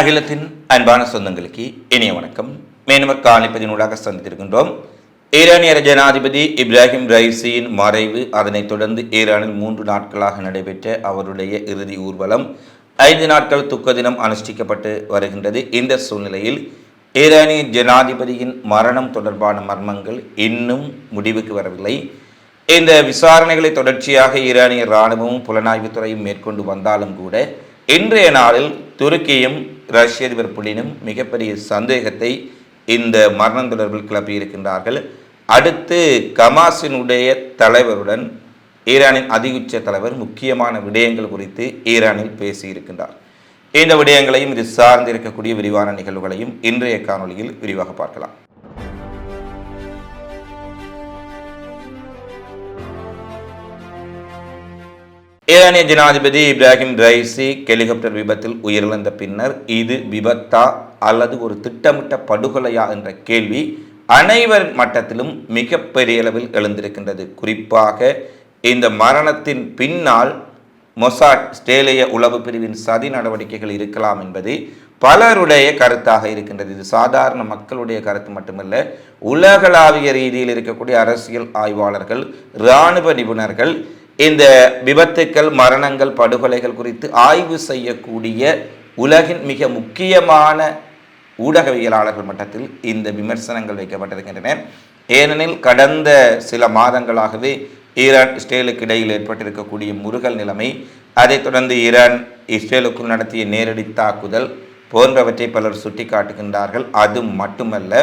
அகிலத்தின் அன்பான சொந்தங்களுக்கு இனிய வணக்கம். மேனுமர் காணிப்பதினூடாக சந்தித்திருக்கின்றோம். ஈரானிய ஜனாதிபதி இப்ராஹிம் ரைசியின் மறைவு அதனைத் தொடர்ந்து ஈரானில் மூன்று நாட்களாக நடைபெற்ற அவருடைய இறுதி ஊர்வலம் ஐந்து நாட்கள் துக்க தினம் அனுஷ்டிக்கப்பட்டு வருகின்றது. இந்த சூழ்நிலையில் ஈரானிய ஜனாதிபதியின் மரணம் தொடர்பான மர்மங்கள் இன்னும் முடிவுக்கு வரவில்லை. இந்த விசாரணைகளை தொடர்ச்சியாக ஈரானிய இராணுவமும் புலனாய்வுத்துறையும் மேற்கொண்டு வந்தாலும் கூட இன்றைய நாளில் துருக்கியும் ரஷ்ய அதிபர் புடினும் மிகப்பெரிய சந்தேகத்தை இந்த மரணம் தொடர்பில் கிளப்பியிருக்கின்றார்கள் அடுத்து கமாஸினுடைய தலைவருடன் ஈரானின் அதிகுச்ச தலைவர் முக்கியமான விடயங்கள் குறித்து ஈரானில் பேசியிருக்கின்றார் இந்த விடயங்களையும் இது சார்ந்திருக்கக்கூடிய விரிவான நிகழ்வுகளையும் இன்றைய காணொளியில் விரிவாக பார்க்கலாம். ஈரானிய ஜனாதிபதி இப்ராஹிம் ரைசி ஹெலிகாப்டர் விபத்தில் உயிரிழந்த பின்னர் இது விபத்தா அல்லது ஒரு திட்டமிட்ட படுகொலையா என்ற கேள்வி அனைவர் மட்டத்திலும் மிகப்பெரிய அளவில் எழுந்திருக்கின்றது. குறிப்பாக இந்த மரணத்தின் பின்னால் மொசாட் ஸ்டேலிய உளவு பிரிவின் சதி நடவடிக்கைகள் இருக்கலாம் என்பது பலருடைய கருத்தாக இருக்கின்றது. இது சாதாரண மக்களுடைய கருத்து மட்டுமல்ல உலகளாவிய ரீதியில் இருக்கக்கூடிய அரசியல் ஆய்வாளர்கள் இராணுவ நிபுணர்கள் இந்த விபத்துக்கள் மரணங்கள் படுகொலைகள் குறித்து ஆய்வு செய்யக்கூடிய உலகின் மிக முக்கியமான ஊடகவியலாளர்கள் மட்டத்தில் இந்த விமர்சனங்கள் வைக்கப்பட்டிருக்கின்றன. ஏனெனில் கடந்த சில மாதங்களாகவே ஈரான் இஸ்ரேலுக்கு இடையில் ஏற்பட்டிருக்கக்கூடிய முருகல் நிலைமை அதைத் தொடர்ந்து ஈரான் இஸ்ரேலுக்குள் நடத்திய நேரடி தாக்குதல் போன்றவற்றை பலர் சுட்டிக்காட்டுகின்றார்கள். அது மட்டுமல்ல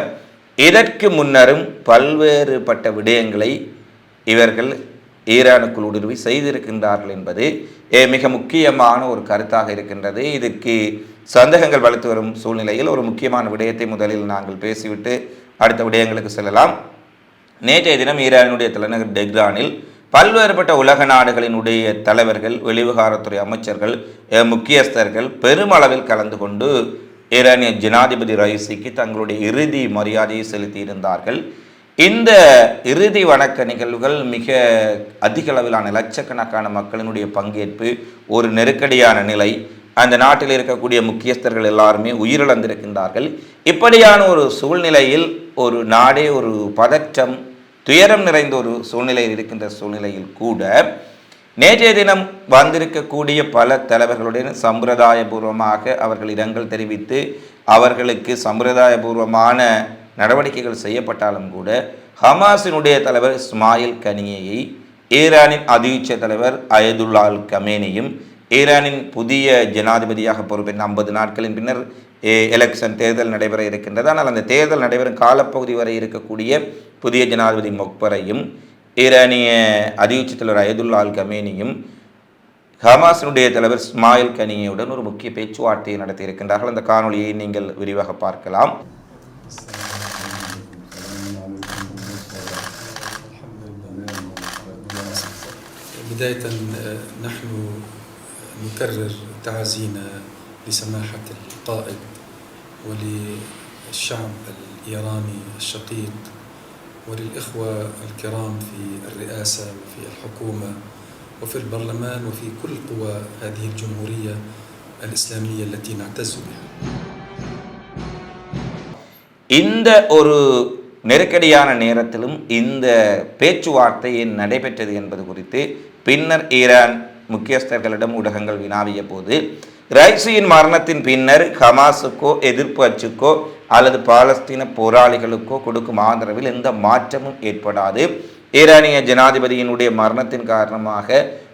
இதற்கு முன்னரும் பல்வேறுபட்ட விடயங்களை இவர்கள் ஈரானுக்குள் ஊடுருவி செய்திருக்கின்றார்கள் என்பது மிக முக்கியமான ஒரு கருத்தாக இருக்கின்றது. இதுக்கு சந்தேகங்கள் வளர்த்து வரும் சூழ்நிலையில் ஒரு முக்கியமான விடயத்தை முதலில் நாங்கள் பேசிவிட்டு அடுத்த விடயங்களுக்கு செல்லலாம். நேற்றைய தினம் ஈரானுடைய தலைநகர் டெக்ரானில் பல்வேறுபட்ட உலக நாடுகளினுடைய தலைவர்கள் வெளிவிகாரத்துறை அமைச்சர்கள் முக்கியஸ்தர்கள் பெருமளவில் கலந்து கொண்டு ஈரானிய ஜனாதிபதி ரைசிக்கு தங்களுடைய இறுதி மரியாதையை செலுத்தியிருந்தார்கள். இந்த இறுதி வணக்க நிகழ்வுகள் மிக அதிக அளவிலான லட்சக்கணக்கான மக்களினுடைய பங்கேற்பு ஒரு நெருக்கடியான நிலை. அந்த நாட்டில் இருக்கக்கூடிய முக்கியஸ்தர்கள் எல்லாருமே உயிரிழந்திருக்கின்றார்கள். இப்படியான ஒரு சூழ்நிலையில் ஒரு நாடே ஒரு பதற்றம் துயரம் நிறைந்த ஒரு சூழ்நிலையில் இருக்கின்ற சூழ்நிலையில் கூட நேற்றைய தினம் வந்திருக்கக்கூடிய பல தலைவர்களுடன் சம்பிரதாயபூர்வமாக அவர்கள் இரங்கல் தெரிவித்து அவர்களுக்கு சம்பிரதாயபூர்வமான நடவடிக்கைகள் செய்யப்பட்டாலும் கூட ஹமாஸினுடைய தலைவர் இஸ்மாயில் கனியையை ஈரானின் அதியுச்ச தலைவர் அயதுல்லால் கமேனியும் ஈரானின் புதிய ஜனாதிபதியாக பொறுப்பேற்ற ஐம்பது நாட்களின் பின்னர் எலெக்ஷன் தேர்தல் நடைபெற இருக்கின்றது. ஆனால் அந்த தேர்தல் நடைபெறும் காலப்பகுதி வரை இருக்கக்கூடிய புதிய ஜனாதிபதி மொக்பரையும் ஈரானிய அதியுச்ச தலைவர் அயதுல்லால் கமேனியும் ஹமாஸினுடைய தலைவர் இஸ்மாயில் கனியுடன் ஒரு முக்கிய பேச்சுவார்த்தையை நடத்தியிருக்கின்றார்கள். அந்த காணொலியை நீங்கள் விரிவாக பார்க்கலாம். بداية آه، نحن نكرر تعازينا لسماحة القائد وللشعب الإيراني الشقيق وللإخوة الكرام في الرئاسة وفي الحكومة وفي البرلمان وفي كل قوى هذه الجمهورية الإسلامية التي نعتز بها இந்த ஒரு நெருக்கடியான நேரத்திலும் இந்த பேச்சுவார்த்தை ஏன் நடைபெற்றது என்பது குறித்து பின்னர் ஈரான் முக்கியஸ்தர்களிடம் ஊடகங்கள் வினாவிய போது ரைசியின் மரணத்தின் பின்னர் ஹமாஸுக்கோ எதிர்ப்பு அச்சுக்கோ அல்லது பாலஸ்தீன போராளிகளுக்கோ கொடுக்கும் ஆதரவில் எந்த மாற்றமும் ஏற்படாது. ஈரானிய ஜனாதிபதியினுடைய மரணத்தின் காரணமாக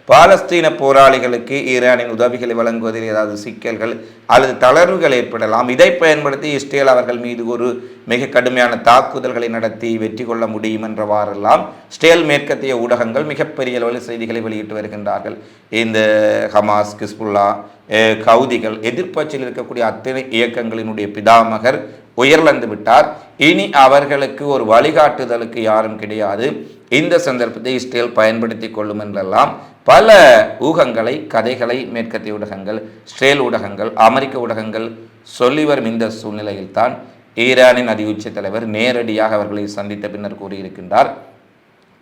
பாலஸ்தீன போராளிகளுக்கு ஈரானின் உதவிகளை வழங்குவதில் ஏதாவது சிக்கல்கள் அல்லது தளர்வுகள் ஏற்படலாம். இதை பயன்படுத்தி இஸ்ரேல் அவர்கள் மீது ஒரு மிக கடுமையான தாக்குதல்களை நடத்தி வெற்றி கொள்ள முடியும் என்றவாறெல்லாம் ஸ்டேல் மேற்கத்திய ஊடகங்கள் மிகப்பெரிய அளவில் செய்திகளை வெளியிட்டு வருகின்றார்கள். இந்த ஹமாஸ் கிஸ்புல்லா கவுதிகள் எதிர்ப்பட்சியில் இருக்கக்கூடிய அத்தனை இயக்கங்களினுடைய பிதாமகர் உயர்லந்து விட்டார். இனி அவர்களுக்கு ஒரு வழிகாட்டுதலுக்கு யாரும் கிடையாது. இந்த சந்தர்ப்பத்தை இஸ்ரேல் பயன்படுத்தி கொள்ளும் என்றெல்லாம் பல ஊகங்களை கதைகளை மேற்கத்திய ஊடகங்கள் ஸ்ட்ரேல் ஊடகங்கள் அமெரிக்க ஊடகங்கள் சொல்லி வரும் இந்த சூழ்நிலையில்தான் ஈரானின் அதியுச்ச தலைவர் நேரடியாக அவர்களை சந்தித்த பின்னர் கூறியிருக்கின்றார்.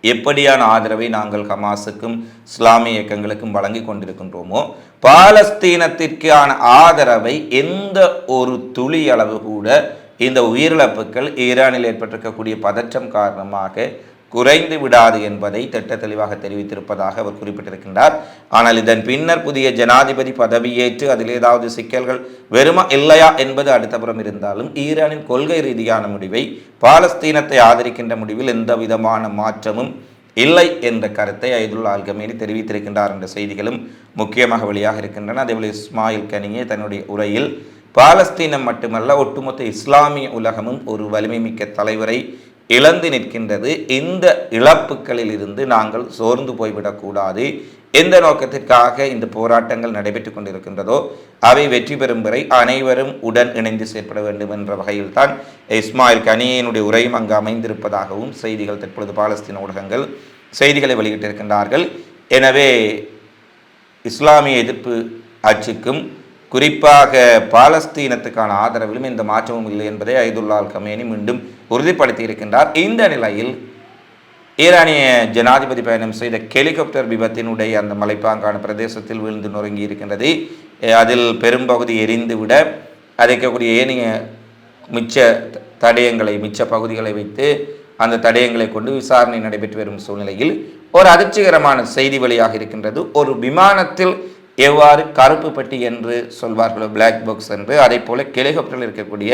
எப்படியான ஆதரவை நாங்கள் ஹமாஸுக்கும் இஸ்லாமிய இயக்கங்களுக்கும் வழங்கி கொண்டிருக்கின்றோமோ பாலஸ்தீனத்திற்கான ஆதரவை எந்த ஒரு துளி அளவு கூட இந்த உயிரிழப்புகள் ஈரானில் ஏற்பட்டிருக்கக்கூடிய பதற்றம் காரணமாக குறைந்து விடாது என்பதை திட்ட தெளிவாக தெரிவித்திருப்பதாக அவர் குறிப்பிட்டிருக்கின்றார். ஆனால் இதன் பின்னர் புதிய ஜனாதிபதி பதவியேற்று அதில் ஏதாவது சிக்கல்கள் வெறுமா இல்லையா என்பது அடுத்தபுறம் இருந்தாலும் ஈரானின் கொள்கை ரீதியான முடிவை பாலஸ்தீனத்தை ஆதரிக்கின்ற முடிவில் எந்த விதமான மாற்றமும் இல்லை என்ற கருத்தை ஐதுல் ஆல்கமேனி தெரிவித்திருக்கின்றார் என்ற செய்திகளும் முக்கியமாக வெளியாக இருக்கின்றன. அதேபோல் இஸ்மாயில் கனியே தன்னுடைய உரையில் பாலஸ்தீனம் மட்டுமல்ல ஒட்டுமொத்த இஸ்லாமிய உலகமும் ஒரு வலிமை மிக்க தலைவரை இழந்து நிற்கின்றது. இந்த இழப்புகளில் இருந்து நாங்கள் சோர்ந்து போய்விடக்கூடாது. எந்த நோக்கத்திற்காக இந்த போராட்டங்கள் நடைபெற்றுக் கொண்டிருக்கின்றதோ அவை வெற்றி பெறும் வரை அனைவரும் உடன் இணைந்து செயற்பட வேண்டும் என்ற வகையில் தான் இஸ்மாயில் கனியினுடைய உரையும் அங்கு அமைந்திருப்பதாகவும் செய்திகள் தற்பொழுது பாலஸ்தீன ஊடகங்கள் செய்திகளை வெளியிட்டிருக்கின்றார்கள். எனவே இஸ்லாமிய எதிர்ப்பு ஆட்சிக்கும் குறிப்பாக பாலஸ்தீனத்துக்கான ஆதரவிலும் எந்த மாற்றமும் இல்லை என்பதை ஐதுல்லால் கமேனி மீண்டும் உறுதிப்படுத்தி இருக்கின்றார். இந்த நிலையில் ஈரானிய ஜனாதிபதி பயணம் செய்த ஹெலிகாப்டர் விபத்தினுடைய அந்த மலைப்பாங்கான பிரதேசத்தில் விழுந்து நொறுங்கி இருக்கின்றது. அதில் பெரும்பகுதி எரிந்து விட அதைக்கக்கூடிய ஏனைய மிச்ச தடயங்களை மிச்ச பகுதிகளை வைத்து அந்த தடயங்களை கொண்டு விசாரணை நடைபெற்று வரும் சூழ்நிலையில் ஒரு அதிர்ச்சிகரமான செய்தி வெளியாக இருக்கின்றது. ஒரு விமானத்தில் எவ்வாறு கருப்பு பெட்டி என்று சொல்வார்களோ பிளாக் பாக்ஸ் என்று அதே போல ஹெலிகாப்டரில் இருக்கக்கூடிய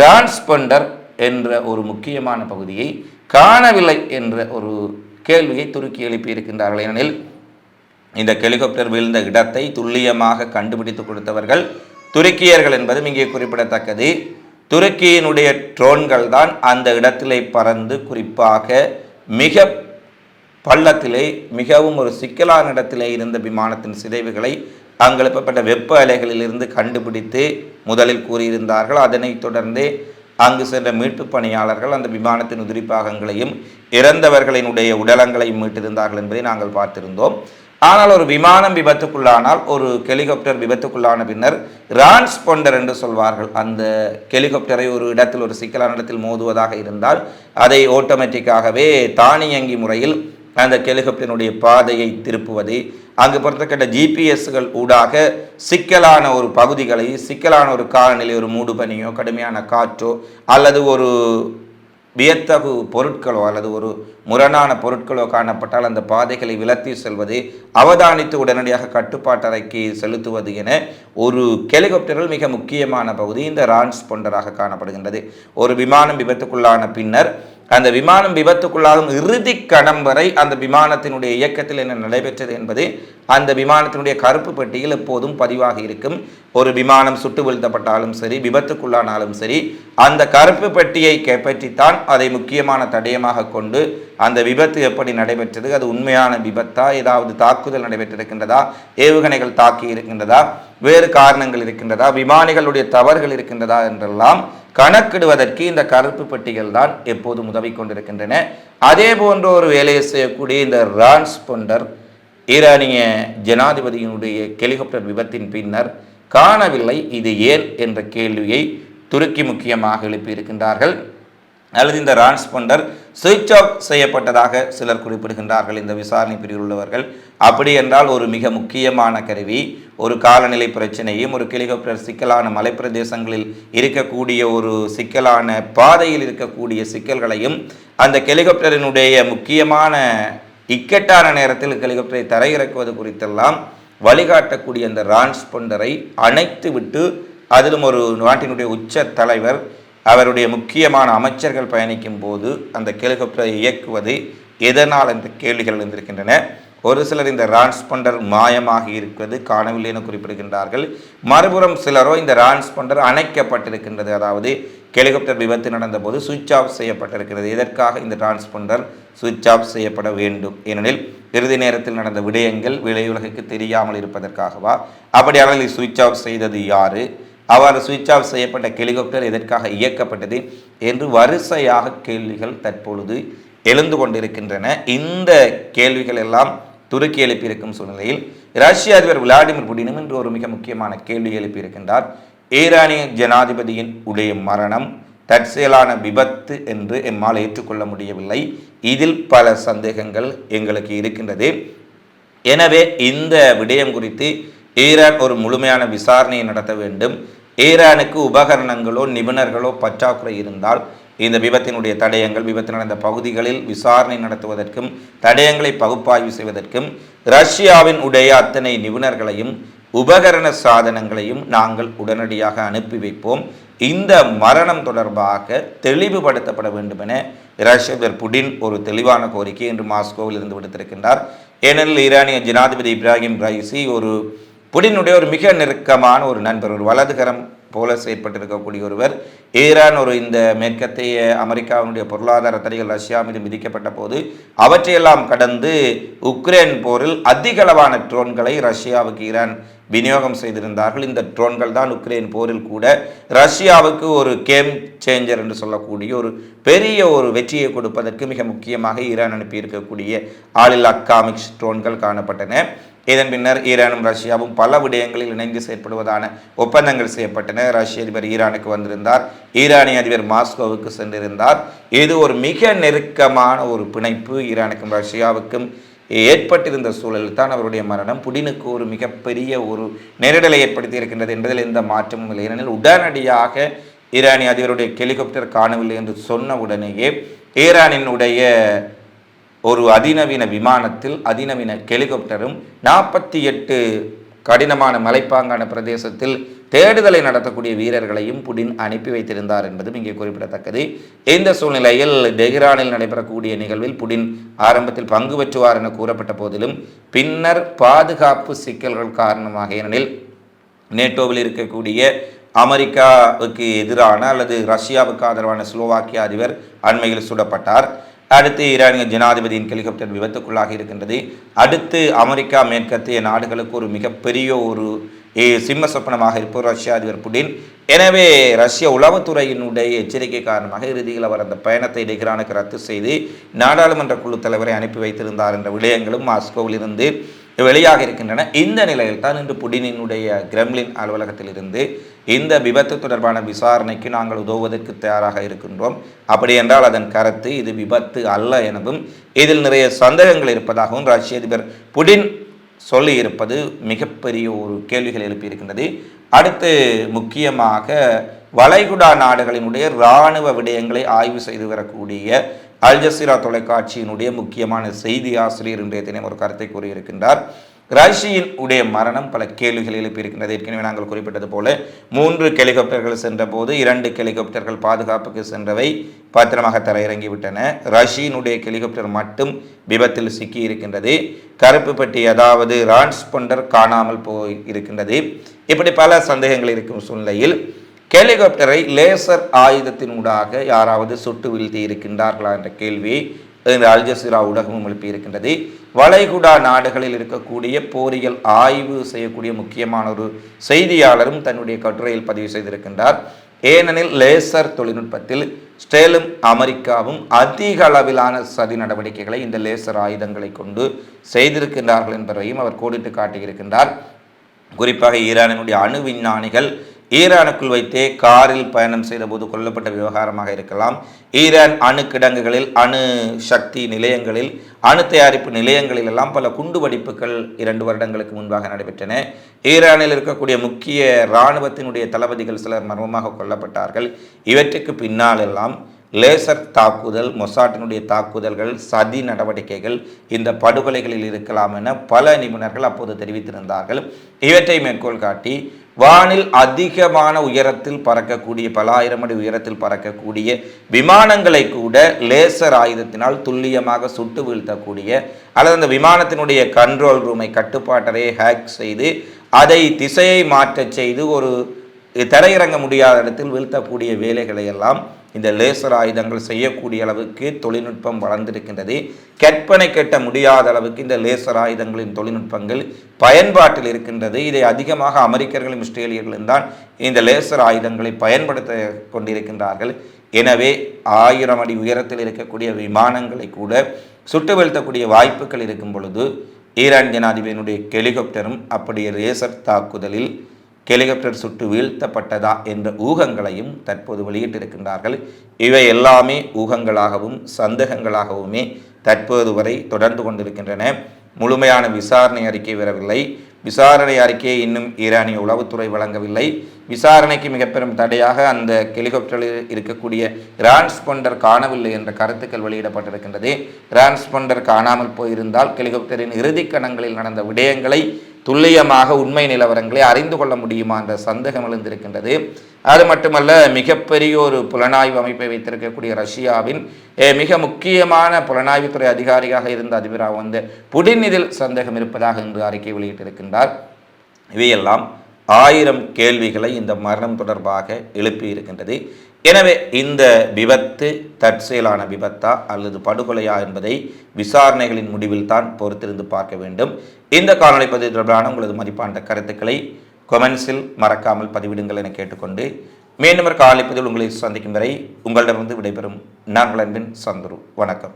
ரான்ஸ்பெண்டர் என்ற ஒரு முக்கியமான பகுதியை காணவில்லை என்ற ஒரு கேள்வியை துருக்கி எழுப்பியிருக்கின்றார்கள். ஏனெனில் இந்த ஹெலிகாப்டர் விழுந்த இடத்தை துல்லியமாக கண்டுபிடித்து கொடுத்தவர்கள் துருக்கியர்கள் என்பதும் இங்கே குறிப்பிடத்தக்கது. துருக்கியினுடைய ட்ரோன்கள் தான் அந்த இடத்திலே பறந்து குறிப்பாக மிக பள்ளத்திலே மிகவும் ஒரு சிக்கலான இடத்திலே இருந்த விமானத்தின் சிதைவுகளை அங்கெழுப்பப்பட்ட வெப்ப அலைகளிலிருந்து கண்டுபிடித்து முதலில் கூறியிருந்தார்கள். அதனைத் தொடர்ந்து அங்கு சென்ற மீட்புப் பணியாளர்கள் அந்த விமானத்தின் உதிரி பாகங்களையும் இறந்தவர்களினுடைய உடலங்களையும் மீட்டிருந்தார்கள் என்பதை நாங்கள் பார்த்திருந்தோம். ஆனால் ஒரு விமானம் விபத்துக்குள்ளானால் ஒரு ஹெலிகாப்டர் விபத்துக்குள்ளான பின்னர் ரான்ஸ்பொண்டர் என்று சொல்வார்கள். அந்த ஹெலிகாப்டரை ஒரு இடத்தில் ஒரு சிக்கலான இடத்தில் மோதுவதாக இருந்தால் அதை ஆட்டோமேட்டிக்காகவே தானியங்கி முறையில் அந்த கெலுகப்பினுடைய பாதையை திருப்புவது. அங்கு பொறுத்தக்கட்ட ஜிபிஎஸ்கள் ஊடாக சிக்கலான ஒரு பகுதிகளை சிக்கலான ஒரு காலநிலை ஒரு மூடுபனியோ கடுமையான காற்றோ அல்லது ஒரு வியத்தகு பொருட்களோ அல்லது ஒரு முரணான பொருட்களோ காணப்பட்டால் அந்த பாதைகளை விலத்தி செல்வது அவதானித்து உடனடியாக கட்டுப்பாட்டறைக்கு செலுத்துவது என ஒரு ஹெலிகாப்டரில் மிக முக்கியமான பகுதி இந்த ரான்ஸ்பொண்டராக காணப்படுகின்றது. ஒரு விமானம் விபத்துக்குள்ளான பின்னர் அந்த விமானம் விபத்துக்குள்ளாகும் இறுதி கணம் வரை அந்த விமானத்தினுடைய இயக்கத்தில் என்ன நடைபெற்றது என்பது அந்த விமானத்தினுடைய கருப்பு பெட்டியில் எப்போதும் பதிவாக இருக்கும். ஒரு விமானம் சுட்டு வீழ்த்தப்பட்டாலும் சரி விபத்துக்குள்ளானாலும் சரி அந்த கருப்பு பெட்டியை கைப்பற்றித்தான் அதை முக்கியமான தடயமாக கொண்டு அந்த விபத்து எப்படி நடைபெற்றது? அது உண்மையான விபத்தா? ஏதாவது தாக்குதல் நடைபெற்றிருக்கின்றதா? ஏவுகணைகள் தாக்கி இருக்கின்றதா? வேறு காரணங்கள் இருக்கின்றதா? விமானிகளுடைய தவறுகள் இருக்கின்றதா? என்றெல்லாம் கணக்கிடுவதற்கு இந்த கருப்பு பெட்டிகள் தான் எப்போதும் உதவி கொண்டிருக்கின்றன. அதே போன்ற ஒரு வேலையை செய்யக்கூடிய இந்த ரான்ஸ்பொண்டர் ஈரானிய ஜனாதிபதியினுடைய ஹெலிகாப்டர் விபத்தின் பின்னர் காணவில்லை. இது ஏன் என்ற கேள்வியை துருக்கி முக்கியமாக எழுப்பியிருக்கின்றார்கள். அல்லது இந்த ரான்ஸ்பொண்டர் சுவிட்ச் ஆஃப் செய்யப்பட்டதாக சிலர் குறிப்பிடுகின்றார்கள். இந்த விசாரணை பிரிவில் உள்ளவர்கள் அப்படி என்றால் ஒரு மிக முக்கியமான கருவி ஒரு காலநிலை பிரச்சனையும் ஒரு ஹெலிகாப்டர் சிக்கலான மலைப்பிரதேசங்களில் இருக்கக்கூடிய ஒரு சிக்கலான பாதையில் இருக்கக்கூடிய சிக்கல்களையும் அந்த ஹெலிகாப்டரினுடைய முக்கியமான இக்கட்டான நேரத்தில் ஹெலிகாப்டரை தரையிறக்குவது குறித்தெல்லாம் வழிகாட்டக்கூடிய அந்த ரான்ஸ்பொண்டரை அணைத்து விட்டு அதிலும் ஒரு நாட்டினுடைய உச்ச தலைவர் அவருடைய முக்கியமான அமைச்சர்கள் பயணிக்கும் போது அந்த ஹெலிகாப்டரை இயக்குவது எதனால் என்ற கேள்விகள் இருந்திருக்கின்றன ஒரு சிலர் இந்த ரான்ஸ்பண்டர் மாயமாக இருக்கிறது காணவில்லை என குறிப்பிடுகின்றார்கள். மறுபுறம் சிலரோ இந்த ரான்ஸ்பண்டர் அணைக்கப்பட்டிருக்கின்றது. அதாவது ஹெலிகாப்டர் விபத்து நடந்தபோது சுவிட்ச் ஆஃப் செய்யப்பட்டிருக்கிறது. இதற்காக இந்த டிரான்ஸ்பண்டர் சுவிட்ச் ஆஃப் செய்யப்பட வேண்டும்? ஏனெனில் இறுதி நேரத்தில் நடந்த விடயங்கள் விளையுலகுக்கு தெரியாமல் இருப்பதற்காகவா? அப்படியானால் இது சுவிட்ச் ஆஃப் செய்தது யாரு? அவ்வாறு சுவிட்ச் ஆஃப் செய்யப்பட்ட ஹெலிகாப்டர் எதற்காக இயக்கப்பட்டது என்று வரிசையாக கேள்விகள் தற்பொழுது எழுந்து கொண்டிருக்கின்றன. இந்த கேள்விகள் எல்லாம் துருக்கி எழுப்பியிருக்கும் சூழ்நிலையில் ரஷ்ய அதிபர் விளாடிமிர் புடினும் இன்று ஒரு மிக முக்கியமான கேள்வி எழுப்பியிருக்கின்றார். ஈரானிய ஜனாதிபதியின் உடைய மரணம் தற்செயலான விபத்து என்று எம்மால் ஏற்றுக்கொள்ள முடியவில்லை. இதில் பல சந்தேகங்கள் எங்களுக்கு இருக்கின்றது. எனவே இந்த விடயம் குறித்து ஈரான் ஒரு முழுமையான விசாரணையை நடத்த வேண்டும். ஈரானுக்கு உபகரணங்களோ நிபுணர்களோ பற்றாக்குறை இருந்தால் இந்த விபத்தினுடைய தடயங்கள் விபத்து நடந்த பகுதிகளில் விசாரணை நடத்துவதற்கும் தடயங்களை பகுப்பாய்வு செய்வதற்கும் ரஷ்யாவின் உடைய அத்தனை நிபுணர்களையும் உபகரண சாதனங்களையும் நாங்கள் உடனடியாக அனுப்பி வைப்போம். இந்த மரணம் தொடர்பாக தெளிவுபடுத்தப்பட வேண்டும் என ரஷ்யர் புடின் ஒரு தெளிவான கோரிக்கை இன்று மாஸ்கோவில் இருந்து விடுத்திருக்கின்றார். ஏனெனில் ஈரானிய ஜனாதிபதி இப்ராஹிம் ரைசி ஒரு புடினுடைய ஒரு மிக நெருக்கமான ஒரு நண்பர் ஒரு வலதுகரம் போல செயற்பட்டிருக்கக்கூடிய ஒருவர் ஈரான் ஒரு இந்த மேற்கத்தைய அமெரிக்காவினுடைய பொருளாதார தடைகள் ரஷ்யா மீது விதிக்கப்பட்ட போது அவற்றையெல்லாம் கடந்து உக்ரைன் போரில் அதிகளவான ட்ரோன்களை ரஷ்யாவுக்கு ஈரான் விநியோகம் செய்திருந்தார்கள். இந்த ட்ரோன்கள் தான் உக்ரைன் போரில் கூட ரஷ்யாவுக்கு ஒரு கேம் சேஞ்சர் என்று சொல்லக்கூடிய ஒரு பெரிய ஒரு வெற்றியை கொடுப்பதற்கு மிக முக்கியமாக ஈரான் அனுப்பியிருக்கக்கூடிய ஆளில்லா காமிக்ஸ் ட்ரோன்கள் காணப்பட்டன. இதன் பின்னர் ஈரானும் ரஷ்யாவும் பல விடயங்களில் இணைந்து செயற்படுவதான ஒப்பந்தங்கள் செய்யப்பட்டன. ரஷ்ய அதிபர் ஈரானுக்கு வந்திருந்தார். ஈரானிய அதிபர் மாஸ்கோவுக்கு சென்றிருந்தார். இது ஒரு மிக நெருக்கமான ஒரு பிணைப்பு. ஈரானுக்கும் ரஷ்யாவுக்கும் ஏற்பட்டிருந்த சூழலில் தான் அவருடைய மரணம். புடினுக்கு ஒரு மிகப்பெரிய ஒரு நெருடலை ஏற்படுத்தி இருக்கின்றது என்பதில் எந்த மாற்றமும் இல்லை. ஏனெனில் உடனடியாக ஈரானிய அதிபருடைய ஹெலிகாப்டர் காணவில்லை என்று சொன்ன உடனேயே ஈரானினுடைய ஒரு அதிநவீன விமானத்தில் அதிநவீன ஹெலிகாப்டரும் நாற்பத்தி எட்டு கடினமான மலைப்பாங்கான பிரதேசத்தில் தேடுதலை நடத்தக்கூடிய வீரர்களையும் புடின் அனுப்பி வைத்திருந்தார் என்பதும் இங்கே குறிப்பிடத்தக்கது. இந்த சூழ்நிலையில் டெஹ்ரானில் நடைபெறக்கூடிய நிகழ்வில் புடின் ஆரம்பத்தில் பங்கு பெற்றுவார் என கூறப்பட்ட போதிலும் பின்னர் பாதுகாப்பு சிக்கல்கள் காரணமாக ஏனெனில் நேட்டோவில் இருக்கக்கூடிய அமெரிக்காவுக்கு எதிரான அல்லது ரஷ்யாவுக்கு ஆதரவான ஸ்லோவாக்கிய அதிபர் அண்மையில் சுடப்பட்டார். அடுத்து ஈரானிய ஜனாதிபதியின் ஹெலிகாப்டர் விபத்துக்குள்ளாக இருக்கின்றது. அடுத்து அமெரிக்கா மேற்கத்திய நாடுகளுக்கு ஒரு மிகப்பெரிய ஒரு சிம்ம சொப்பனமாக இருப்போம் ரஷ்ய அதிபர் புடின் எனவே ரஷ்ய உளவுத்துறையினுடைய எச்சரிக்கை காரணமாக இறுதியில் அவர் அந்த பயணத்தை டெஹ்ரானுக்கு ரத்து செய்து நாடாளுமன்ற குழு தலைவரை அனுப்பி வைத்திருந்தார் என்ற விடயங்களும் மாஸ்கோவில் இருந்து வெளியாக இருக்கின்றன. இந்த நிலையில் தான் இன்று புடினினுடைய கிரெம்லின் அலுவலகத்தில் இருந்து இந்த விபத்து தொடர்பான விசாரணைக்கு நாங்கள் உதவுவதற்கு தயாராக இருக்கின்றோம். அப்படி என்றால் அதன் கருத்து இது விபத்து அல்ல எனவும் இதில் நிறைய சந்தேகங்கள் இருப்பதாகவும் ரஷ்ய அதிபர் புடின் சொல்லி இருப்பது மிகப்பெரிய ஒரு கேள்விகள் எழுப்பியிருக்கின்றது. அடுத்து முக்கியமாக வளைகுடா நாடுகளினுடைய இராணுவ விடயங்களை ஆய்வு செய்து வரக்கூடிய அல்ஜசீரா தொலைக்காட்சியினுடைய முக்கியமான செய்தி ஆசிரியர் இன்றைய தினம் ஒரு கருத்தை கூறியிருக்கின்றார். ராஷியின் உடைய மரணம் பல கேள்விகள் எழுப்பியிருக்கின்றது. ஏற்கனவே நாங்கள் குறிப்பிட்டது போல மூன்று ஹெலிகாப்டர்கள் சென்றபோது இரண்டு ஹெலிகாப்டர்கள் பாதுகாப்புக்கு சென்றவை பத்திரமாக தரையிறங்கிவிட்டன. ரஷியினுடைய ஹெலிகாப்டர் மட்டும் விபத்தில் சிக்கி இருக்கின்றது கருப்பு பெட்டி அதாவது ரான்ஸ்பொண்டர் காணாமல் போய் இருக்கின்றது. இப்படி பல சந்தேகங்கள் இருக்கும் சூழ்நிலையில் ஹெலிகாப்டரை லேசர் ஆயுதத்தினூடாக யாராவது சுட்டு வீழ்த்தி இருக்கின்றார்களா என்ற கேள்வி என்று அல்ஜசீரா ஊடகமும் எழுப்பியிருக்கின்றது. வளைகுடா நாடுகளில் இருக்கக்கூடிய போரியல் ஆய்வு செய்யக்கூடிய முக்கியமான ஒரு செய்தியாளரும் தன்னுடைய கட்டுரையில் பதிவு செய்திருக்கின்றார். ஏனெனில் லேசர் தொழில்நுட்பத்தில் ஸ்டேலும் அமெரிக்காவும் அதிக அளவிலான சதி நடவடிக்கைகளை இந்த லேசர் ஆயுதங்களை கொண்டு செய்திருக்கின்றார்கள் என்பதையும் அவர் கோடிட்டு காட்டியிருக்கின்றார். குறிப்பாக ஈரானினுடைய அணு விஞ்ஞானிகள் ஈரானுக்குள் வைத்தே காரில் பயணம் செய்தபோது கொல்லப்பட்ட விவகாரமாக இருக்கலாம். ஈரான் அணு கிடங்குகளில் அணு சக்தி நிலையங்களில் அணு தயாரிப்பு நிலையங்களில் எல்லாம் பல குண்டு வடிப்புகள் இரண்டு வருடங்களுக்கு முன்பாக நடைபெற்றன. ஈரானில் இருக்கக்கூடிய முக்கிய இராணுவத்தினுடைய தளபதிகள் சிலர் மர்மமாக கொல்லப்பட்டார்கள். இவற்றுக்கு பின்னாலெல்லாம் லேசர் தாக்குதல் மொசாட்டினுடைய தாக்குதல்கள் சதி நடவடிக்கைகள் இந்த படுகொலைகளில் இருக்கலாம் என பல நிபுணர்கள் அப்போது தெரிவித்திருந்தார்கள். இவற்றை மேற்கோள் காட்டி வானில் அதிகமான உயரத்தில் பறக்கக்கூடிய பல ஆயிரம் அடி உயரத்தில் பறக்கக்கூடிய விமானங்களை கூட லேசர் ஆயுதத்தினால் துல்லியமாக சுட்டு வீழ்த்தக்கூடிய அல்லது அந்த விமானத்தினுடைய கண்ட்ரோல் ரூமை கட்டுப்பாட்டறையை ஹேக் செய்து அதை திசையை மாற்றச் செய்து ஒரு தரையிறங்க முடியாத இடத்தில் வீழ்த்தக்கூடிய வேலைகளை எல்லாம் இந்த லேசர் ஆயுதங்கள் செய்யக்கூடிய அளவுக்கு தொழில்நுட்பம் வளர்ந்திருக்கின்றது. கற்பனை கட்ட முடியாத அளவுக்கு இந்த லேசர் ஆயுதங்களின் தொழில்நுட்பங்கள் பயன்பாட்டில் இருக்கின்றது. இதை அதிகமாக அமெரிக்கர்களும் இஸ்ரேலியர்களும் தான் இந்த லேசர் ஆயுதங்களை பயன்படுத்த கொண்டிருக்கின்றார்கள். எனவே ஆயிரம் அடி உயரத்தில் இருக்கக்கூடிய விமானங்களை கூட சுட்டு வீழ்த்தக்கூடிய வாய்ப்புகள் இருக்கும் பொழுது ஈரான் ஜனாதிபதியினுடைய ஹெலிகாப்டரும் அப்படியே லேசர் தாக்குதலில் ஹெலிகாப்டர் சுட்டு வீழ்த்தப்பட்டதா என்ற ஊகங்களையும் தற்போது வெளியிட்டிருக்கின்றார்கள். இவை எல்லாமே ஊகங்களாகவும் சந்தேகங்களாகவுமே தற்போது வரை தொடர்ந்து கொண்டிருக்கின்றன. முழுமையான விசாரணை அறிக்கை வரவில்லை விசாரணை அறிக்கையை இன்னும் ஈரானிய உளவுத்துறை வழங்கவில்லை. விசாரணைக்கு மிக பெரும் தடையாக அந்த ஹெலிகாப்டரில் இருக்கக்கூடிய டிரான்ஸ்பொண்டர் காணவில்லை என்ற கருத்துக்கள் வெளியிடப்பட்டிருக்கின்றது. டிரான்ஸ்பொண்டர் காணாமல் போயிருந்தால் ஹெலிகாப்டரின் இறுதிக் கணங்களில் நடந்த விடயங்களை துல்லியமாக உண்மை நிலவரங்களை அறிந்து கொள்ள முடியுமா என்ற சந்தேகம் எழுந்திருக்கின்றது. அது மட்டுமல்ல மிகப்பெரிய ஒரு புலனாய்வு அமைப்பை வைத்திருக்கக்கூடிய ரஷ்யாவின் மிக முக்கியமான புலனாய்வுத்துறை அதிகாரியாக இருந்த அதிபராக வந்த புடின் இதில் சந்தேகம் இருப்பதாக இன்று அறிக்கை வெளியிட்டிருக்கின்றார். இவையெல்லாம் ஆயிரம் கேள்விகளை இந்த மரணம் தொடர்பாக எழுப்பி இருக்கின்றது எனவே இந்த விபத்து தற்செயலான விபத்தா அல்லது படுகொலையா என்பதை விசாரணைகளின் முடிவில் தான் பொறுத்திருந்து பார்க்க வேண்டும். இந்த காலநிலை பதிவு தொடர்பான உங்களது மதிப்பான கருத்துக்களை கொமெண்ட்ஸில் மறக்காமல் பதிவிடுங்கள் என கேட்டுக்கொண்டு மீண்டும் ஒரு காலை பதிவில் உங்களை சந்திக்கும் வரை உங்களிடமிருந்து விடைபெறும் நாங்கள் அன்பின் சந்துரு. வணக்கம்.